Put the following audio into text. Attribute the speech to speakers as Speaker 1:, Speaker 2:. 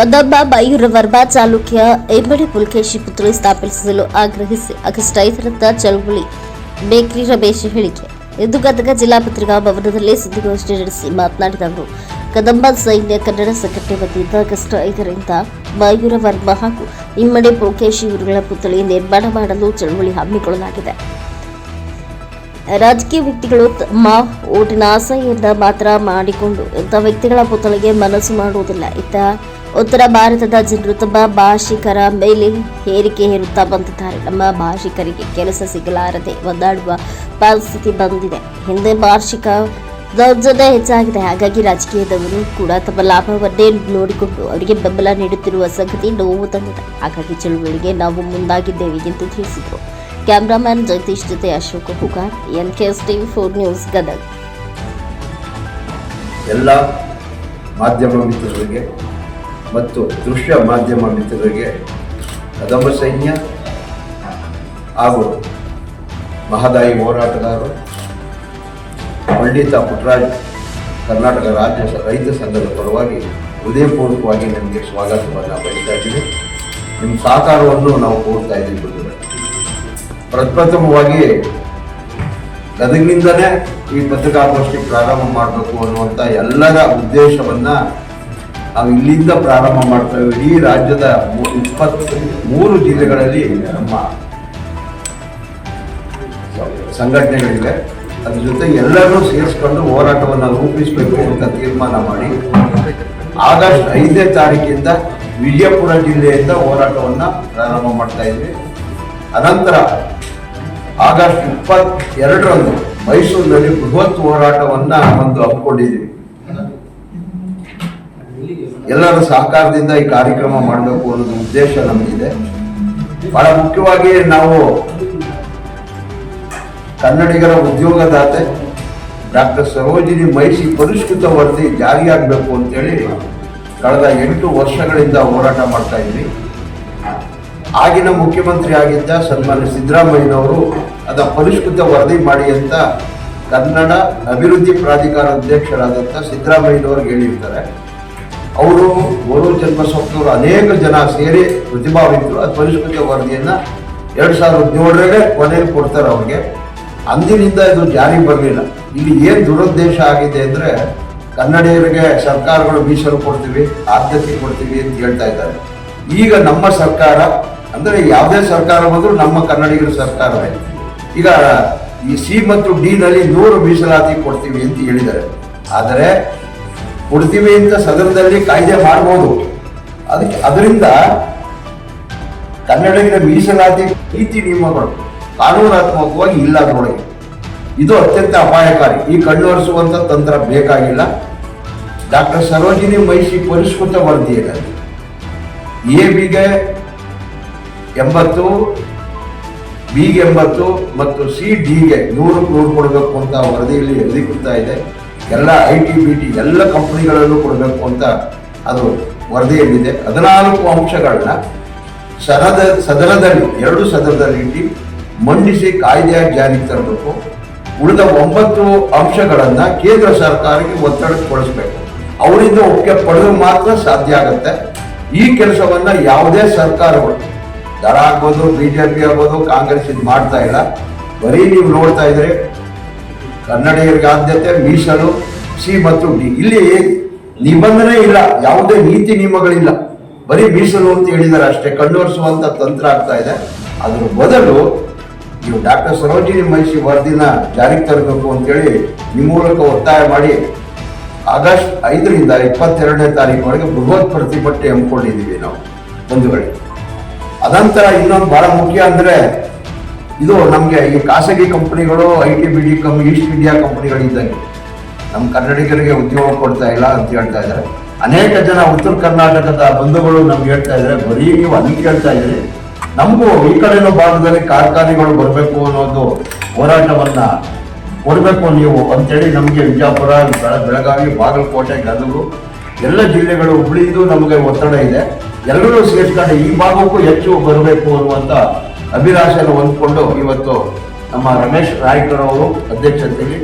Speaker 1: ಕದಂಬ ಮಯೂರ ವರ್ಮಾ ಚಾಲುಕ್ಯ ಎಮ್ಮಡಿ ಪುಲ್ಕೇಶಿ ಪುತ್ರಿ ಸ್ಥಾಪಿಸಲು ಆಗ್ರಹಿಸಿ ಆಗಸ್ಟ್ ಐದರಿಂದ ಚಳವಳಿ ಬೇಕ್ರಿ ರಮೇಶ್ ಹೇಳಿಕೆ. ಇಂದು ಗದಗ ಜಿಲ್ಲಾ ಪತ್ರಿಕಾ ಭವನದಲ್ಲಿ ಸುದ್ದಿಗೋಷ್ಠಿ ನಡೆಸಿ ಮಾತನಾಡಿದ ಅವರು ಕದಂಬ ಸೈನ್ಯ ಕನ್ನಡ ಸಂಘಟನೆ ವತಿಯಿಂದ ಆಗಸ್ಟ್ ಐದರಿಂದ ಮಯೂರ ವರ್ಮ ಹಾಗೂ ಇಮ್ಮಡಿ ಪುಲ್ಕೇಶಿ ಇವರುಗಳ ಪುತ್ಥಳಿ ನಿರ್ಮಾಣ ಮಾಡಲು ಚಳವಳಿ ಹಮ್ಮಿಕೊಳ್ಳಲಾಗಿದೆ. ರಾಜಕೀಯ ವ್ಯಕ್ತಿಗಳು ತಮ್ಮ ಓಟಿನ ಆಸೆಯಿಂದ ಮಾತ್ರ ಮಾಡಿಕೊಂಡು ಇಂಥ ವ್ಯಕ್ತಿಗಳ ಪುತ್ಥಳಿಗೆ ಮನಸ್ಸು ಮಾಡುವುದಿಲ್ಲ. ಇತ್ತ ಉತ್ತರ ಭಾರತದ ಜನರು ತಮ್ಮ ಭಾಷಿಕರ ಮೇಲೆ ಹೇರಿಕೆ ಹೇರುತ್ತಾ ಬಂದಿದ್ದಾರೆ. ನಮ್ಮ ಭಾಷಿಕರಿಗೆ ಕೆಲಸ ಸಿಗಲಾರದೆ ಒದ್ದಾಡುವ ಪರಿಸ್ಥಿತಿ ಬಂದಿದೆ. ಹಿಂದೆ ಭಾಷಿಕ ದೌರ್ಜನ್ಯ ಹೆಚ್ಚಾಗಿದೆ. ಹಾಗಾಗಿ ರಾಜಕೀಯದವರು ಕೂಡ ತಮ್ಮ ಲಾಭವನ್ನೇ ನೋಡಿಕೊಂಡು ಅವರಿಗೆ ಬೆಂಬಲ ನೀಡುತ್ತಿರುವ ಸಂಗತಿ ನೋವು ತಂದಿದೆ. ಹಾಗಾಗಿ ಚಳುವಳಿಗೆ ನಾವು ಮುಂದಾಗಿದ್ದೇವೆ ಎಂದು ತಿಳಿಸಿದರು. ಕ್ಯಾಮ್ರಾಮನ್ ಜಗದೀಶ್ ಜೊತೆ Ashok Hugar N K S TV four news Gadag.
Speaker 2: ಎಲ್ಲ ಮಾಧ್ಯಮ ಮಿತ್ರರಿಗೆ ಮತ್ತು ದೃಶ್ಯ ಮಾಧ್ಯಮ ಮಿತ್ರರಿಗೆ ಕದಂಬ ಸೈನ್ಯ ಹಾಗೂ ಮಹದಾಯಿ ಹೋರಾಟಗಾರರು, ಪಂಡಿತ ಪುಟ್ಟರಾಜ್ ಕರ್ನಾಟಕ ರಾಜ್ಯ ರೈತ ಸಂಘದ ಪರವಾಗಿ ಹೃದಯಪೂರ್ವಕವಾಗಿ ನಿಮಗೆ ಸ್ವಾಗತವನ್ನು ಬಯಸ್ತಾ ಇದ್ದೀವಿ ನಿಮ್ಮ ಸಹಕಾರವನ್ನು ನಾವು ಕೋರ್ತಾ ಇದ್ದೀವಿ ಬಂಧುಗಳೇ. ಪ್ರಪ್ರಥಮವಾಗಿ ಗದಗಿನಿಂದಲೇ ಈ ಪತ್ರಿಕಾಗೋಷ್ಠಿ ಪ್ರಾರಂಭ ಮಾಡಬೇಕು ಅನ್ನುವಂಥ ಎಲ್ಲರ ಉದ್ದೇಶವನ್ನ ನಾವು ಇಲ್ಲಿಂದ ಪ್ರಾರಂಭ ಮಾಡ್ತೇವೆ ಈ ರಾಜ್ಯದ ಇಪ್ಪತ್ತು ಮೂರು ಜಿಲ್ಲೆಗಳಲ್ಲಿ ನಮ್ಮ ಸಂಘಟನೆಗಳಿವೆ. ಅದ್ರ ಜೊತೆ ಎಲ್ಲರೂ ಸೇರಿಸ್ಕೊಂಡು ಹೋರಾಟವನ್ನು ರೂಪಿಸಬೇಕು ಅಂತ ತೀರ್ಮಾನ ಮಾಡಿ ಆಗಸ್ಟ್ ಐದನೇ ತಾರೀಕಿಂದ ವಿಜಯಪುರ ಜಿಲ್ಲೆಯಿಂದ ಹೋರಾಟವನ್ನು ಪ್ರಾರಂಭ ಮಾಡ್ತಾ ಇದ್ವಿ. ಅನಂತರ ಆಗಸ್ಟ್ ಇಪ್ಪತ್ತೆರಡರಂದು ಮೈಸೂರಿನಲ್ಲಿ ಬೃಹತ್ ಹೋರಾಟವನ್ನು ಒಂದು ಹಮ್ಮಿಕೊಂಡಿದ್ದೀವಿ. ಎಲ್ಲರ ಸಹಕಾರದಿಂದ ಈ ಕಾರ್ಯಕ್ರಮ ಮಾಡಬೇಕು ಅನ್ನೋದು ಉದ್ದೇಶ ನಮಗಿದೆ. ಬಹಳ ಮುಖ್ಯವಾಗಿ ನಾವು ಕನ್ನಡಿಗರ ಉದ್ಯೋಗದಾತೆ ಡಾಕ್ಟರ್ ಸರೋಜಿನಿ ಮಹಿಷಿ ಪರಿಷ್ಕೃತ ವರದಿ ಜಾರಿಯಾಗಬೇಕು ಅಂತೇಳಿ ಕಳೆದ ಎಂಟು ವರ್ಷಗಳಿಂದ ಹೋರಾಟ ಮಾಡ್ತಾ ಇದ್ವಿ. ಆಗಿನ ಮುಖ್ಯಮಂತ್ರಿ ಆಗಿದ್ದ ಸನ್ಮಾನ್ಯ ಸಿದ್ದರಾಮಯ್ಯನವರು ಅದ ಪರಿಷ್ಕೃತ ವರದಿ ಮಾಡಿ ಅಂತ ಕನ್ನಡ ಅಭಿವೃದ್ಧಿ ಪ್ರಾಧಿಕಾರ ಅಧ್ಯಕ್ಷರಾದಂಥ ಸಿದ್ದರಾಮಯ್ಯನವ್ರಿಗೆ ಹೇಳಿರ್ತಾರೆ. ಅವರು ಗೋರು ಜನ್ಮ ಸ್ವಪ್ನವರು ಅನೇಕ ಜನ ಸೇರಿ ಪ್ರತಿಭಾವಿದ್ರು ಅದು ಪರಿಷ್ಕೃತ ವರದಿಯನ್ನು ಎರಡು ಸಾವಿರದ ಹದಿನೇಳರಲ್ಲೇ ಕೊನೆಯಲ್ಲಿ ಕೊಡ್ತಾರೆ ಅವ್ರಿಗೆ. ಅಂದಿನಿಂದ ಇದು ಜಾರಿ ಬರಲಿಲ್ಲ. ಇಲ್ಲಿ ಏನು ದುರುದ್ದೇಶ ಆಗಿದೆ ಅಂದರೆ ಕನ್ನಡಿಗರಿಗೆ ಸರ್ಕಾರಗಳು ಮೀಸಲು ಕೊಡ್ತೀವಿ, ಆದ್ಯತೆ ಕೊಡ್ತೀವಿ ಅಂತ ಹೇಳ್ತಾ ಇದ್ದಾರೆ. ಈಗ ನಮ್ಮ ಸರ್ಕಾರ, ಅಂದರೆ ಯಾವುದೇ ಸರ್ಕಾರ ಬಂದರೂ ನಮ್ಮ ಕನ್ನಡಿಗರ ಸರ್ಕಾರವೇ. ಈಗ ಈ ಸಿ ಮತ್ತು ಡಿನಲ್ಲಿ ನೂರು ಮೀಸಲಾತಿ ಕೊಡ್ತೀವಿ ಅಂತ ಹೇಳಿದ್ದಾರೆ. ಆದರೆ ಕೊಡ್ತೀವಿ ಅಂತ ಸದನದಲ್ಲಿ ಕಾಯ್ದೆ ಮಾಡ್ಬೋದು. ಅದಕ್ಕೆ ಅದರಿಂದ ಕನ್ನಡಿಗರ ಮೀಸಲಾತಿ ನೀತಿ ನಿಯಮಗಳು ಕಾನೂನಾತ್ಮಕವಾಗಿ ಇಲ್ಲ ನೋಡಿ. ಇದು ಅತ್ಯಂತ ಅಪಾಯಕಾರಿ. ಈ ಕಣ್ಣುವರೆಸುವಂತ ತಂತ್ರ ಬೇಕಾಗಿಲ್ಲ. ಡಾಕ್ಟರ್ ಸರೋಜಿನಿ ಮಹಿಷಿ ಪರಿಷ್ಕೃತ ವರದಿಯಲ್ಲಿ ಎ ಬಿಗೆ ಎಂಬತ್ತು ಬಿಗೆ ಎಂಬತ್ತು ಮತ್ತು ಸಿ ಡಿಗೆ ನೂರು ನೂರು ಕೊಡಬೇಕು ಅಂತ ವರದಿಯಲ್ಲಿ ಅಧಿಕೃತ ಇದೆ? ಎಲ್ಲ ಐ ಟಿ ಬಿ ಟಿ ಎಲ್ಲ ಕಂಪ್ನಿಗಳಲ್ಲೂ ಕೊಡಬೇಕು ಅಂತ ಅದು ವರದಿಯಲ್ಲಿದೆ. ಹದಿನಾಲ್ಕು ಅಂಶಗಳನ್ನ ಸದ ಸದನದಲ್ಲಿ, ಎರಡು ಸದನದಲ್ಲಿ ಇಟ್ಟು ಮಂಡಿಸಿ ಕಾಯ್ದೆ ಜಾರಿಗೆ ತರಬೇಕು. ಉಳಿದ ಒಂಬತ್ತು ಅಂಶಗಳನ್ನು ಕೇಂದ್ರ ಸರ್ಕಾರಕ್ಕೆ ಒತ್ತಡಗೊಳಿಸಬೇಕು ಅವರಿಂದ ಒಪ್ಪಿಗೆ ಪಡೆದು ಮಾತ್ರ ಸಾಧ್ಯ ಆಗುತ್ತೆ. ಈ ಕೆಲಸವನ್ನ ಯಾವುದೇ ಸರ್ಕಾರಗಳು, ದರ ಆಗ್ಬೋದು ಬಿಜೆಪಿ ಆಗ್ಬೋದು, ಕಾಂಗ್ರೆಸ್ ಇದು ಮಾಡ್ತಾ ಇಲ್ಲ. ಬರೀ ನೀವು ನೋಡ್ತಾ ಇದ್ರೆ ಕನ್ನಡಿಗರಿಗೆ ಆದ್ಯತೆ, ಮೀಸಲು, ಸಿ ಮತ್ತು ಡಿ. ಇಲ್ಲಿ ನಿಬಂಧನೆ ಇಲ್ಲ. ಯಾವುದೇ ನೀತಿ ನಿಯಮಗಳಿಲ್ಲ. ಬರೀ ಮೀಸಲು ಅಂತ ಹೇಳಿದ್ದಾರೆ ಅಷ್ಟೇ. ಕಂಡುವರಿಸುವಂತ ತಂತ್ರ ಆಗ್ತಾ ಇದೆ. ಅದ್ರ ಬದಲು ನೀವು ಡಾಕ್ಟರ್ ಸರೋಜಿನಿ ಮಹಿಷಿ ವರದಿನ ಜಾರಿಗೆ ತರಬೇಕು ಅಂತೇಳಿ ನಿಮ್ಮ ಮೂಲಕ ಒತ್ತಾಯ ಮಾಡಿ ಆಗಸ್ಟ್ ಐದರಿಂದ ಇಪ್ಪತ್ತೆರಡನೇ ತಾರೀಕು ಬೃಹತ್ ಪ್ರತಿಭಟನೆ ಹಮ್ಮಿಕೊಂಡಿದ್ದೀವಿ ನಾವು. ಒಂದು ವೇಳೆ ಅದಂತರ ಇನ್ನೊಂದು ಬಹಳ ಮುಖ್ಯ ಅಂದ್ರೆ ಇದು ನಮಗೆ ಈ ಖಾಸಗಿ ಕಂಪನಿಗಳು ಐ ಟಿ ಬಿ ಡಿ ಕಂ ಈಸ್ಟ್ ಇಂಡಿಯಾ ಕಂಪನಿಗಳಿದ್ದಂಗೆ ನಮ್ಮ ಕನ್ನಡಿಗರಿಗೆ ಉದ್ಯೋಗ ಕೊಡ್ತಾ ಇಲ್ಲ ಅಂತ ಹೇಳ್ತಾ ಇದ್ದಾರೆ. ಅನೇಕ ಜನ ಉತ್ತರ ಕರ್ನಾಟಕದ ಬಂಧುಗಳು ನಮ್ಗೆ ಹೇಳ್ತಾ ಇದ್ದಾರೆ, ಬರೀ ನೀವು ಅಲ್ಲಿ ಕೇಳ್ತಾ ಇದ್ದೀರಿ. ನಮಗೂ ಈ ಕಡೆನೂ ಭಾಗದಲ್ಲಿ ಕಾರ್ಖಾನೆಗಳು ಬರಬೇಕು ಅನ್ನೋದು ಹೋರಾಟವನ್ನು ಕೊಡಬೇಕು ನೀವು ಅಂತೇಳಿ ನಮಗೆ ವಿಜಯಪುರ, ಬೆಳ- ಬೆಳಗಾವಿ, ಬಾಗಲಕೋಟೆ, ಗದಗು ಎಲ್ಲ ಜಿಲ್ಲೆಗಳು ಹುಬ್ಳಿದು ನಮಗೆ ಒತ್ತಡ ಇದೆ. ಎಲ್ಲರೂ ಸೇರ್ಕೊಂಡು ಈ ಭಾಗಕ್ಕೂ ಹೆಚ್ಚು ಬರಬೇಕು ಅನ್ನುವಂಥ ಅಭಿಲಾಷೆಯನ್ನು ಹೊಂದಿಕೊಂಡು ಇವತ್ತು ನಮ್ಮ ರಮೇಶ್ ರಾಯ್ಕರ್ ಅವರು ಅಧ್ಯಕ್ಷತೆಯಲ್ಲಿ